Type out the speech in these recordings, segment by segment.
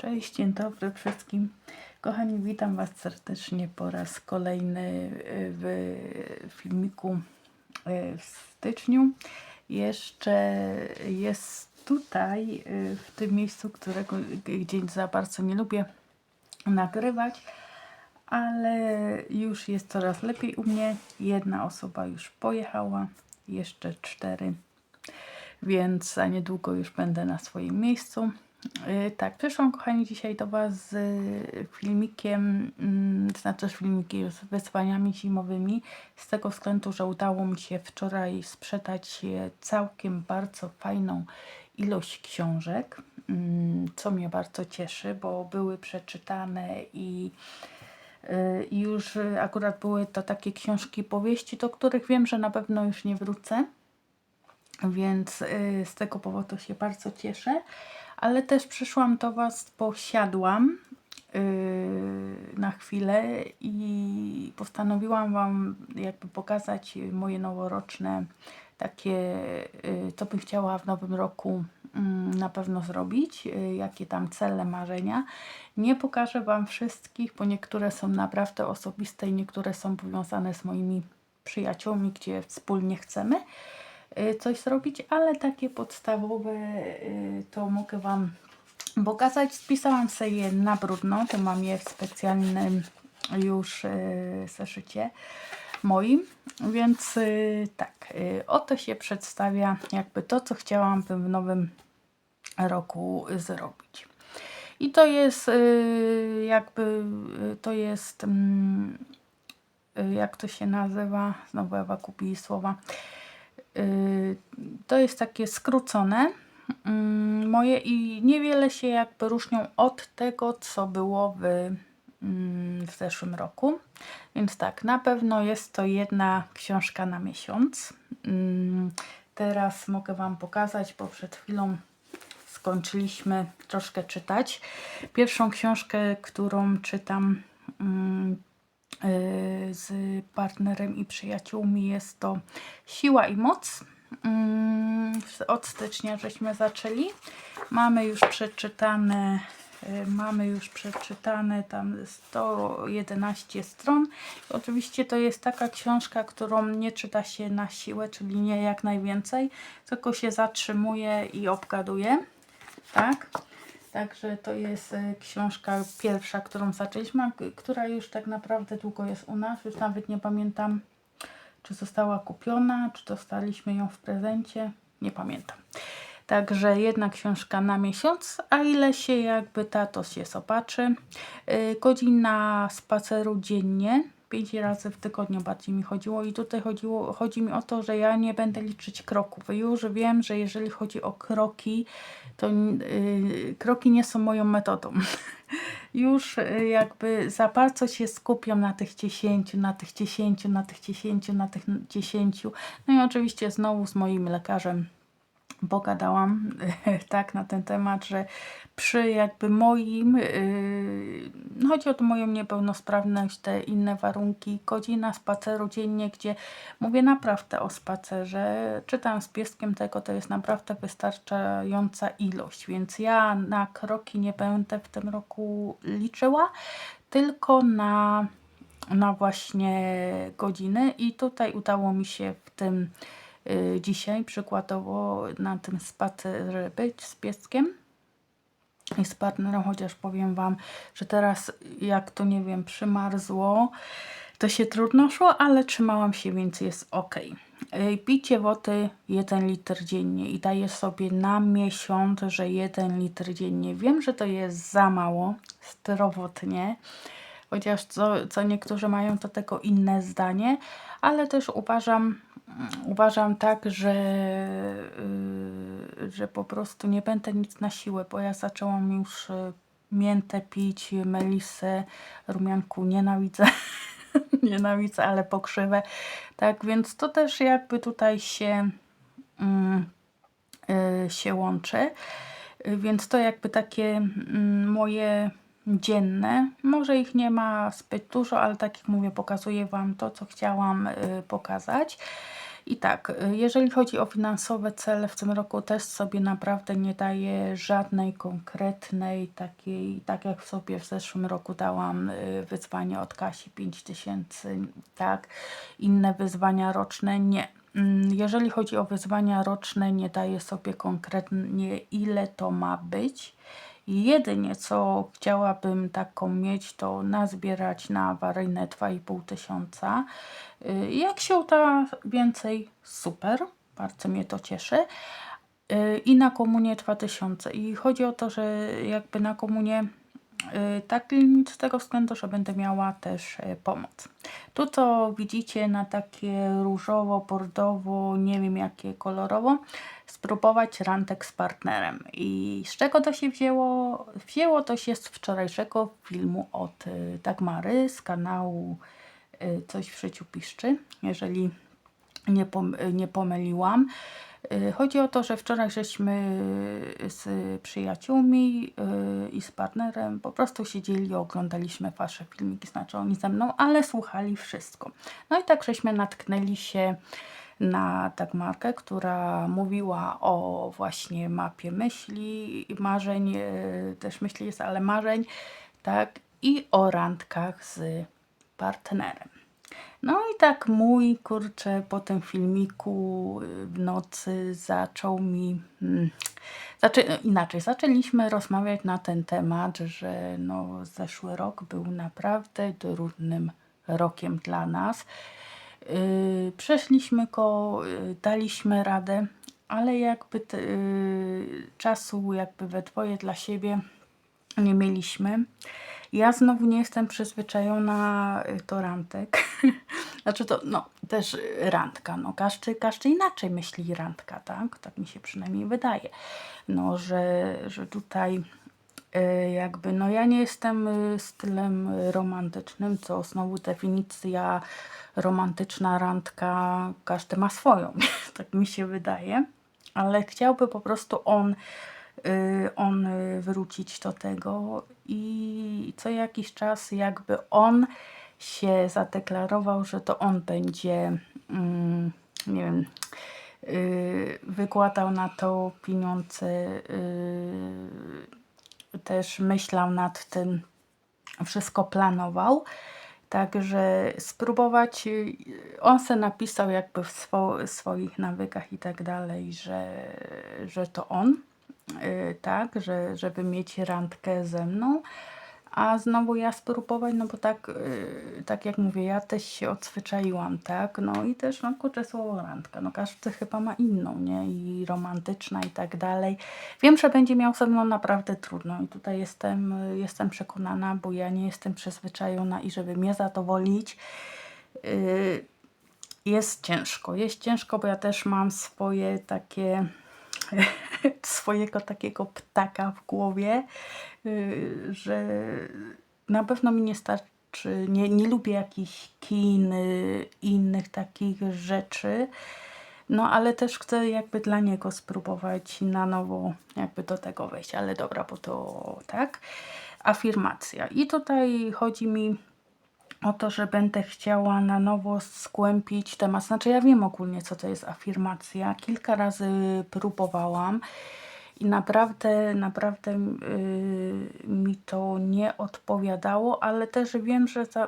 Cześć, dzień dobry wszystkim. Kochani, witam Was serdecznie po raz kolejny y, w filmiku y, w styczniu. Jeszcze jest tutaj, y, w tym miejscu, którego gdzie za bardzo nie lubię nagrywać, ale już jest coraz lepiej u mnie. Jedna osoba już pojechała, jeszcze cztery więc za niedługo już będę na swoim miejscu. Yy, Tak, przyszłam kochani dzisiaj do Was z y, filmikiem, mm, znaczy z filmiki z wyzwaniami zimowymi, z tego względu, że udało mi się wczoraj sprzedać e, całkiem bardzo fajną ilość książek, mm, co mnie bardzo cieszy, bo były przeczytane i y, już y, akurat były to takie książki powieści, do których wiem, że na pewno już nie wrócę więc y, z tego powodu się bardzo cieszę. Ale też przyszłam do Was, bo siadłam y, na chwilę i postanowiłam Wam jakby pokazać moje noworoczne takie, y, co bym chciała w nowym roku mm, na pewno zrobić, y, jakie tam cele, marzenia. Nie pokażę Wam wszystkich, bo niektóre są naprawdę osobiste i niektóre są powiązane z moimi przyjaciółmi, gdzie wspólnie chcemy coś zrobić, ale takie podstawowe y, to mogę Wam pokazać. Spisałam sobie je na brudno, to mam je w specjalnym już y, zeszycie moim, więc y, tak, y, oto się przedstawia jakby to, co chciałabym w nowym roku zrobić. I to jest y, jakby, y, to jest, mm, y, jak to się nazywa, znowu Ewa kupi słowa, Y, to jest takie skrócone mm, moje i niewiele się jakby różnią od tego, co było w, mm, w zeszłym roku. Więc tak, na pewno jest to jedna książka na miesiąc. Mm, Teraz mogę Wam pokazać, bo przed chwilą skończyliśmy troszkę czytać. Pierwszą książkę, którą czytam y, z partnerem i przyjaciółmi jest to Siła i Moc. Mm, Od stycznia żeśmy zaczęli. Mamy już przeczytane y, Mamy już przeczytane tam 111 stron. Oczywiście to jest taka książka, którą nie czyta się na siłę, czyli nie jak najwięcej, tylko się zatrzymuje i obgaduje. Tak? Także to jest e, książka pierwsza, którą zaczęliśmy, która już tak naprawdę długo jest u nas. Już nawet nie pamiętam, czy została kupiona, czy dostaliśmy ją w prezencie. Nie pamiętam. Także jedna książka na miesiąc, a ile się jakby tato się zobaczy. Yy, Godzina spaceru dziennie, pięć razy w tygodniu bardziej mi chodziło i tutaj chodziło, chodzi mi o to, że ja nie będę liczyć kroków. Już wiem, że jeżeli chodzi o kroki, to yy, kroki nie są moją metodą. Już yy, jakby za bardzo się skupiam na tych 10, na tych 10, na tych 10, na tych 10. No i oczywiście znowu z moim lekarzem pogadałam tak na ten temat, że przy jakby moim, yy, chodzi o tą moją niepełnosprawność, te inne warunki, godzina spaceru dziennie, gdzie mówię naprawdę o spacerze, czytam z pieskiem tego, to jest naprawdę wystarczająca ilość, więc ja na kroki nie będę w tym roku liczyła, tylko na na właśnie godziny i tutaj udało mi się w tym dzisiaj przykładowo na tym spacerze być z pieskiem i z partnerem, chociaż powiem Wam, że teraz jak to nie wiem, przymarzło, to się trudno szło, ale trzymałam się, więc jest ok. Y, Picie wody 1 litr dziennie i daję sobie na miesiąc, że 1 litr dziennie. Wiem, że to jest za mało, zdrowotnie, chociaż co, co niektórzy mają do tego inne zdanie, ale też uważam, uważam tak, że, yy, że po prostu nie będę nic na siłę, bo ja zaczęłam już yy, miętę pić, melisę, rumianku nienawidzę. nienawidzę, ale pokrzywę. Tak, więc to też jakby tutaj się, mm, y, się łączy. Y, Więc to jakby takie mm, moje dzienne. Może ich nie ma zbyt dużo, ale tak jak mówię, pokazuję Wam to, co chciałam y, pokazać. I tak, jeżeli chodzi o finansowe cele w tym roku, też sobie naprawdę nie daję żadnej konkretnej takiej, tak jak sobie w zeszłym roku dałam y, wyzwanie od Kasi 5000, tak, inne wyzwania roczne, nie. Mm, Jeżeli chodzi o wyzwania roczne, nie daję sobie konkretnie ile to ma być. Jedynie co chciałabym taką mieć, to nazbierać na awaryjne 2,5 tysiąca. Y, Jak się uda więcej, super, bardzo mnie to cieszy. Y, I na komunię 2000. I chodzi o to, że jakby na komunię y, tak limit z tego względu, że będę miała też y, pomoc. Tu co widzicie na takie różowo, bordowo, nie wiem jakie kolorowo, spróbować rantek z partnerem. I z czego to się wzięło? Wzięło to się z wczorajszego filmu od y, Dagmary z kanału y, Coś w życiu piszczy, jeżeli nie, pom- nie pomyliłam. Y, Chodzi o to, że wczoraj żeśmy z przyjaciółmi y, i z partnerem po prostu siedzieli, oglądaliśmy wasze filmiki, znaczy oni ze mną, ale słuchali wszystko. No i tak żeśmy natknęli się na Dagmarkę, która mówiła o właśnie mapie myśli, marzeń, y, też myśli jest, ale marzeń, tak, i o randkach z partnerem. No i tak mój, kurczę, po tym filmiku y, w nocy zaczął mi... Mm, zaczę, inaczej, zaczęliśmy rozmawiać na ten temat, że no, zeszły rok był naprawdę trudnym rokiem dla nas. Yy, przeszliśmy go, yy, daliśmy radę, ale jakby te, yy, czasu jakby we dwoje dla siebie nie mieliśmy. Ja znowu nie jestem przyzwyczajona y, do randek. znaczy to, no, też y, randka. No, każdy, każdy inaczej myśli randka, tak? Tak mi się przynajmniej wydaje. No, że, że tutaj y, jakby, no ja nie jestem y, stylem y, romantycznym, co znowu definicja romantyczna randka, każdy ma swoją, tak mi się wydaje. Ale chciałby po prostu on y, on y, wrócić do tego i co jakiś czas jakby on się zadeklarował, że to on będzie, mm, nie wiem, y, wykładał na to pieniądze, y, też myślał nad tym, wszystko planował. Także spróbować, y, on se napisał jakby w swo, swoich nawykach i tak dalej, że, że to on, y, tak, że, żeby mieć randkę ze mną. A znowu ja spróbować, no bo tak, y, tak jak mówię, ja też się odzwyczaiłam, tak, no i też, no kurczę, słowo randka, no każdy chyba ma inną, nie, i romantyczna i tak dalej. Wiem, że będzie miał ze mną naprawdę trudno i tutaj jestem, y, jestem przekonana, bo ja nie jestem przyzwyczajona i żeby mnie zadowolić, y, jest ciężko, jest ciężko, bo ja też mam swoje takie swojego takiego ptaka w głowie, y, że na pewno mi nie starczy, nie, nie lubię jakichś kin, y, innych takich rzeczy. No, ale też chcę jakby dla niego spróbować na nowo jakby do tego wejść, ale dobra, bo to tak. Afirmacja. I tutaj chodzi mi o to, że będę chciała na nowo skłębić temat. Znaczy, ja wiem ogólnie, co to jest afirmacja. Kilka razy próbowałam i naprawdę, naprawdę yy, mi to nie odpowiadało, ale też wiem, że za,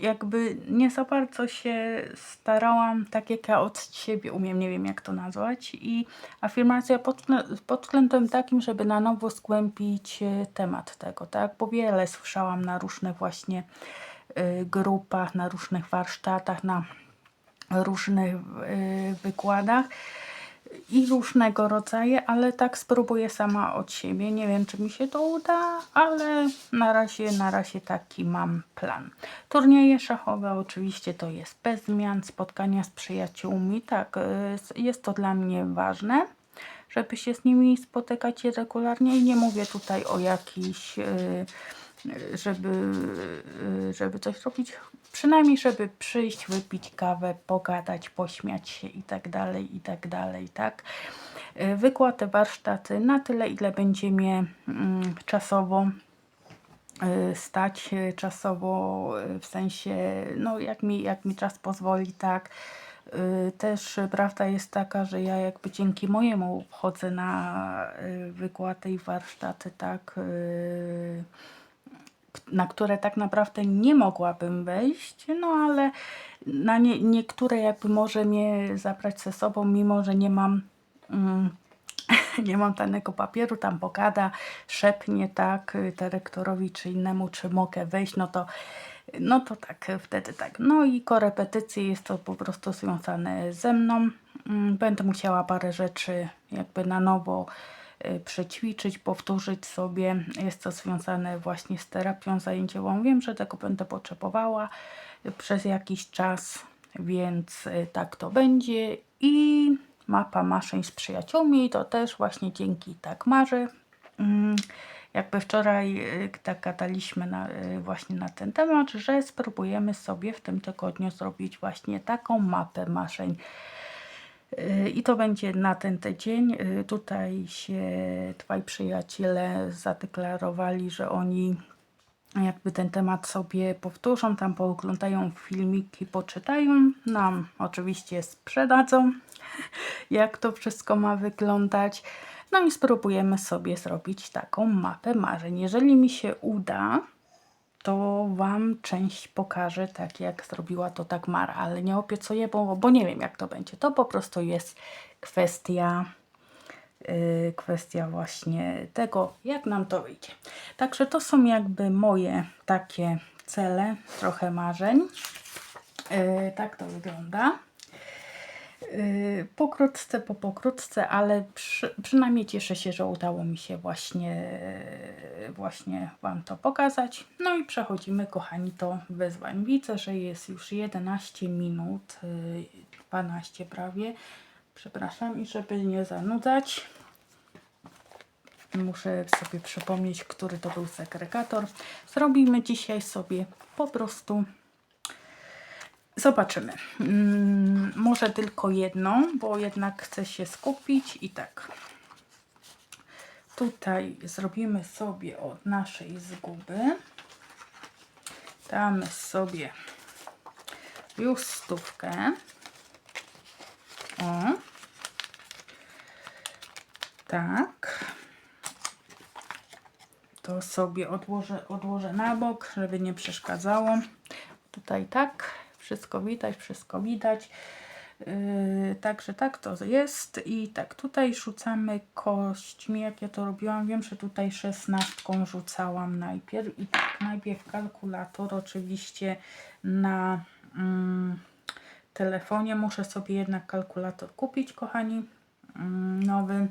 jakby nie za bardzo się starałam, tak jak ja od siebie umiem, nie wiem jak to nazwać. I afirmacja pod, pod względem takim, żeby na nowo skłębić y, temat tego, tak? Bo wiele słyszałam na różne właśnie grupach, na różnych warsztatach, na różnych y, wykładach i różnego rodzaju, ale tak spróbuję sama od siebie. Nie wiem, czy mi się to uda, ale na razie, na razie taki mam plan. Turnieje szachowe oczywiście to jest bez zmian, spotkania z przyjaciółmi, tak, y, jest to dla mnie ważne żeby się z nimi spotykać regularnie i nie mówię tutaj o jakichś, y, y, żeby, żeby coś robić, przynajmniej żeby przyjść, wypić kawę, pogadać, pośmiać się i tak dalej, i tak dalej, tak. Wykłady, warsztaty na tyle, ile będzie mnie mm, czasowo y, stać y, czasowo, y, w sensie, no jak mi, jak mi czas pozwoli, tak, Też prawda jest taka, że ja jakby dzięki mojemu chodzę na wykłady i warsztaty, tak, na które tak naprawdę nie mogłabym wejść, no ale na nie, niektóre jakby może mnie zabrać ze sobą, mimo że nie mam mm, nie mam danego papieru, tam pogada, szepnie tak y, dyrektorowi czy innemu, czy mogę wejść, no to no to tak, y, wtedy tak. No i korepetycje jest to po prostu związane ze mną. Mm, Będę musiała parę rzeczy jakby na nowo przećwiczyć, powtórzyć sobie. Jest to związane właśnie z terapią zajęciową. Wiem, że tego będę potrzebowała y, przez jakiś czas, więc y, tak to będzie. I mapa maszyn z przyjaciółmi, to też właśnie dzięki tak Marze. Mm, Jakby wczoraj y, tak gadaliśmy na, y, właśnie na ten temat, że spróbujemy sobie w tym tygodniu zrobić właśnie taką mapę maszeń. I to będzie na ten tydzień. Y, Tutaj się dwaj przyjaciele zadeklarowali, że oni jakby ten temat sobie powtórzą, tam pooglądają filmiki, poczytają, nam oczywiście sprzedadzą, jak to wszystko ma wyglądać. No i spróbujemy sobie zrobić taką mapę marzeń. Jeżeli mi się uda, to Wam część pokażę, tak jak zrobiła to Mara, ale nie obiecuję, bo, bo nie wiem jak to będzie. To po prostu jest kwestia, yy, kwestia właśnie tego, jak nam to wyjdzie. Także to są jakby moje takie cele, trochę marzeń. Yy, tak to wygląda. Yy, Pokrótce, po pokrótce, ale przy, przynajmniej cieszę się, że udało mi się właśnie, właśnie Wam to pokazać. No i przechodzimy, kochani, do wyzwań. Widzę, że jest już 11 minut, yy, 12 prawie. Przepraszam i żeby nie zanudzać, muszę sobie przypomnieć, który to był segregator. Zrobimy dzisiaj sobie po prostu Zobaczymy. Mm, może tylko jedną, bo jednak chcę się skupić i tak. Tutaj zrobimy sobie od naszej zguby. Damy sobie już stówkę. O. Tak. To sobie odłożę, odłożę na bok, żeby nie przeszkadzało. Tutaj tak wszystko widać, wszystko widać. Yy, także tak to jest i tak tutaj rzucamy kośćmi, jak ja to robiłam. Wiem, że tutaj szesnastką rzucałam najpierw i tak najpierw kalkulator oczywiście na mm, telefonie. Muszę sobie jednak kalkulator kupić, kochani, mm, nowy,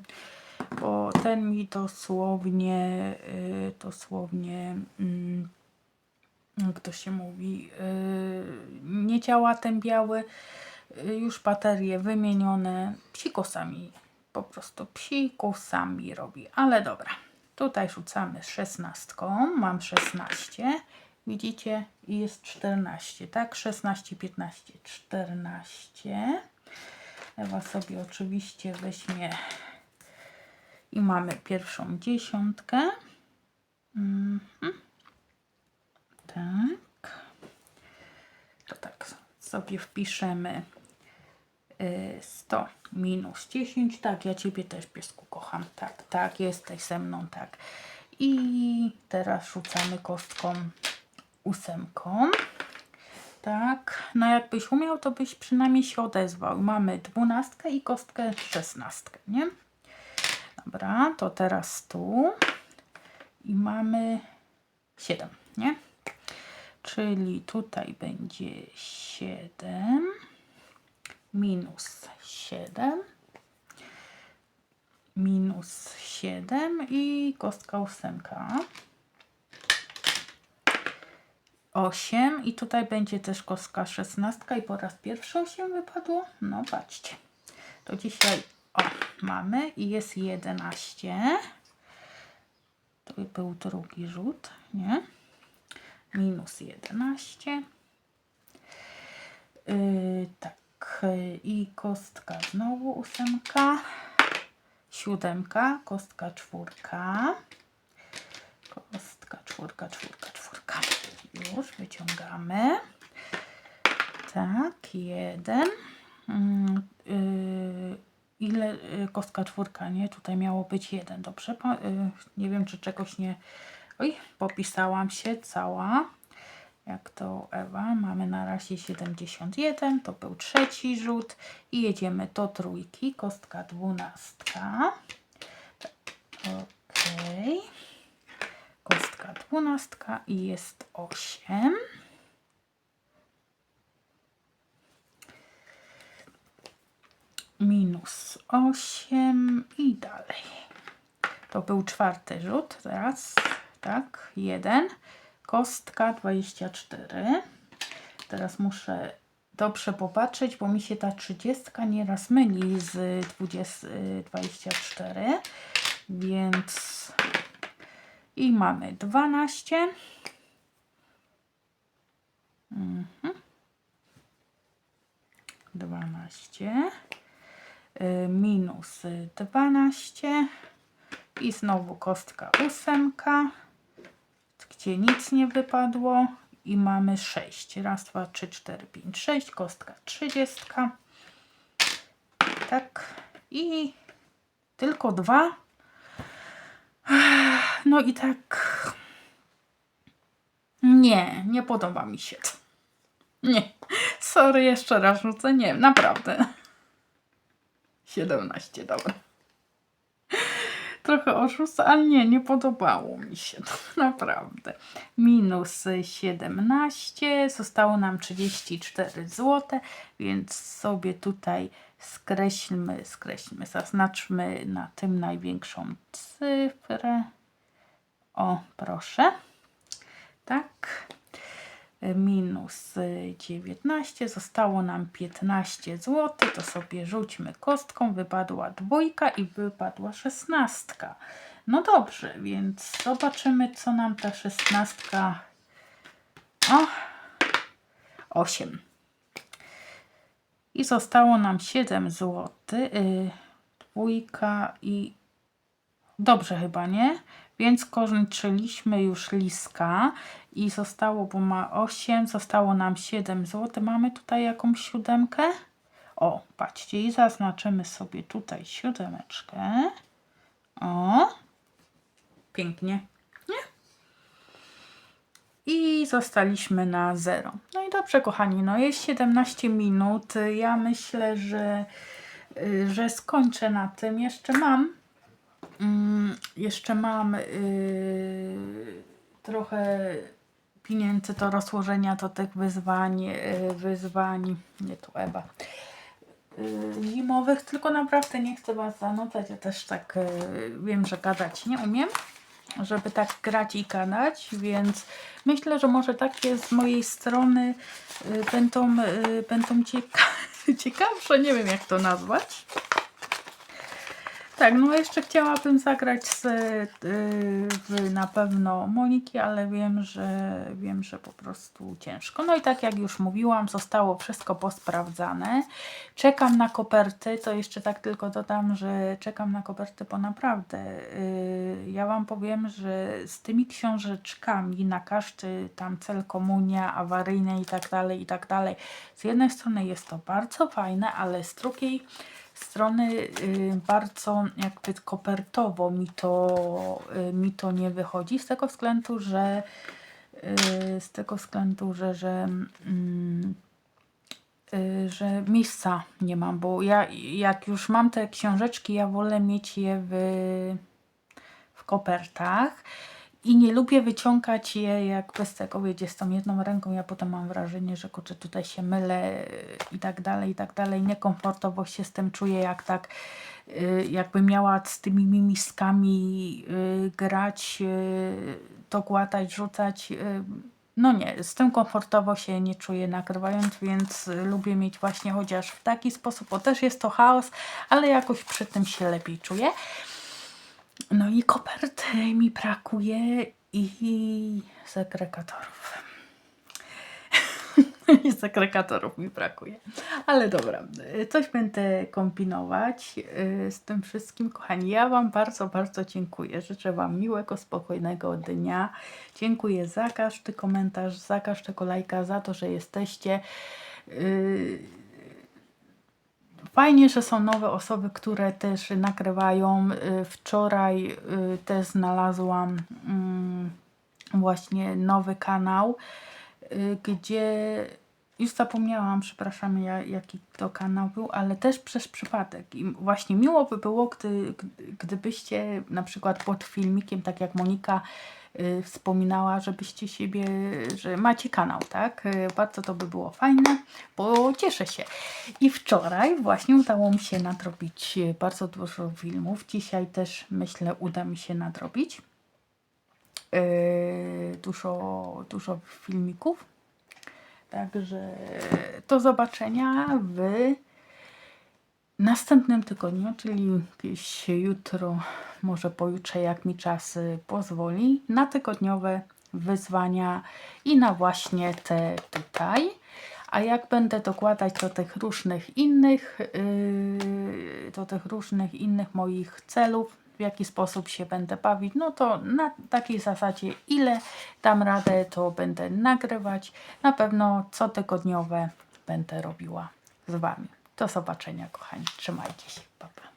bo ten mi dosłownie, yy, dosłownie mm, jak to się mówi, yy, nie działa ten biały, yy, już baterie wymienione, psikosami, po prostu psikosami robi, ale dobra. Tutaj rzucamy szesnastką, mam 16, widzicie, jest 14, tak? 16, 15, 14. Ewa sobie oczywiście weźmie i mamy pierwszą dziesiątkę. Mhm. Tak. To tak sobie wpiszemy 100 minus 10. Tak, ja Ciebie też piesku kocham. Tak, tak, jesteś ze mną, tak. I teraz rzucamy kostką ósemką. Tak, no jakbyś umiał, to byś przynajmniej się odezwał. Mamy dwunastkę i kostkę szesnastkę, nie? Dobra, to teraz tu. I mamy 7, nie? Czyli tutaj będzie 7 minus 7 minus 7 i kostka ósemka. 8 i tutaj będzie też kostka 16 i po raz pierwszy 8 wypadło. No patrzcie. To dzisiaj o, mamy i jest 11. To był drugi rzut, nie? Minus 11. Yy, tak, i kostka znowu ósemka, siódemka, kostka czwórka, kostka czwórka, czwórka, czwórka. Już wyciągamy. Tak, jeden. mm, y, ile y, kostka czwórka, nie? Tutaj miało być jeden, dobrze? Pa- y, Nie wiem, czy czegoś nie... Oj, popisałam się cała. Jak to Ewa, mamy na razie 71, to był trzeci rzut i jedziemy do trójki, kostka dwunastka. Okej. Kostka dwunastka i jest 8. Minus 8 i dalej. To był czwarty rzut. Teraz, tak, jeden. Kostka 24. Teraz muszę dobrze popatrzeć, bo mi się ta 30 nieraz myli z 20, y, 24. Więc i mamy 12. Mhm. 12 y, minus 12 i znowu kostka ósemka, gdzie nic nie wypadło i mamy 6. Raz, dwa, trzy, cztery, pięć, sześć. Kostka 30. Tak. I tylko dwa. No i tak. Nie, nie podoba mi się. Nie. Sorry, jeszcze raz rzucę. Nie, naprawdę. 17, dobra. Trochę oszusta, ale nie, nie podobało mi się to, naprawdę. Minus 17, zostało nam 34 zł, więc sobie tutaj skreślmy, skreślmy, zaznaczmy na tym największą cyfrę. O, proszę. Tak minus 19, zostało nam 15 zł, to sobie rzućmy kostką, wypadła dwójka i wypadła szesnastka. No dobrze, więc zobaczymy co nam ta szesnastka... O, 8. I zostało nam 7 zł, yy, dwójka i... Dobrze chyba, nie? Więc kończyliśmy już liska i zostało, bo ma 8, zostało nam 7 zł. Mamy tutaj jakąś siódemkę? O, patrzcie, i zaznaczymy sobie tutaj siódemeczkę. O, pięknie, nie? I zostaliśmy na 0. No i dobrze, kochani, no jest 17 minut. Ja myślę, że, y, że skończę na tym. Jeszcze mam Mm, jeszcze mam yy, trochę pieniędzy do rozłożenia do tych wyzwań, yy, wyzwań, nie tu Ewa, yy, zimowych, tylko naprawdę nie chcę Was zanudzać, ja też tak yy, wiem, że gadać nie umiem, żeby tak grać i gadać, więc myślę, że może takie z mojej strony yy, będą, yy, będą cieka ciekawsze, nie wiem jak to nazwać. Tak, no jeszcze chciałabym zagrać z, yy, na pewno Moniki, ale wiem, że wiem, że po prostu ciężko. No i tak jak już mówiłam, zostało wszystko posprawdzane. Czekam na koperty, to jeszcze tak tylko dodam, że czekam na koperty, bo naprawdę yy, ja Wam powiem, że z tymi książeczkami na każdy tam cel komunia, awaryjne i tak dalej, i tak dalej. Z jednej strony jest to bardzo fajne, ale z drugiej strony y, bardzo jakby kopertowo mi to, y, mi to nie wychodzi z tego względu, że y, z tego względu, że, że mm, że miejsca nie mam, bo ja jak już mam te książeczki, ja wolę mieć je w, w kopertach i nie lubię wyciągać je jakby z tego, wiecie, z tą jedną ręką. Ja potem mam wrażenie, że kurczę, tutaj się mylę i tak dalej, i tak dalej. Niekomfortowo się z tym czuję, jak tak y, jakby miała z tymi mimiskami y, grać, y, dogładać, rzucać. No nie, z tym komfortowo się nie czuję nagrywając, więc lubię mieć właśnie chociaż w taki sposób, bo też jest to chaos, ale jakoś przy tym się lepiej czuję. No i kopert mi brakuje i segregatorów. I segregatorów mi brakuje. Ale dobra, coś będę kombinować y, z tym wszystkim. Kochani, ja Wam bardzo, bardzo dziękuję. Życzę Wam miłego, spokojnego dnia. Dziękuję za każdy komentarz, za każdego lajka, za to, że jesteście. Y, Fajnie, że są nowe osoby, które też nagrywają. Y, Wczoraj y, też znalazłam mm, właśnie nowy kanał, y, gdzie już zapomniałam, przepraszam, ja, jaki to kanał był, ale też przez przypadek. I właśnie miło by było, gdy, gdybyście na przykład pod filmikiem, tak jak Monika wspominała, żebyście siebie, że macie kanał, tak? Y, bardzo to by było fajne, bo cieszę się. I wczoraj właśnie udało mi się nadrobić y, bardzo dużo filmów. Dzisiaj też myślę, uda mi się nadrobić dużo, dużo filmików. Także do zobaczenia w następnym tygodniu, czyli jakieś jutro, może pojutrze, jak mi czas pozwoli, na tygodniowe wyzwania i na właśnie te tutaj. A jak będę dokładać do tych różnych innych, yy, do tych różnych innych moich celów, w jaki sposób się będę bawić, no to na takiej zasadzie, ile dam radę, to będę nagrywać. Na pewno cotygodniowe będę robiła z Wami. Do zobaczenia, kochani. Trzymajcie się. Pa, pa.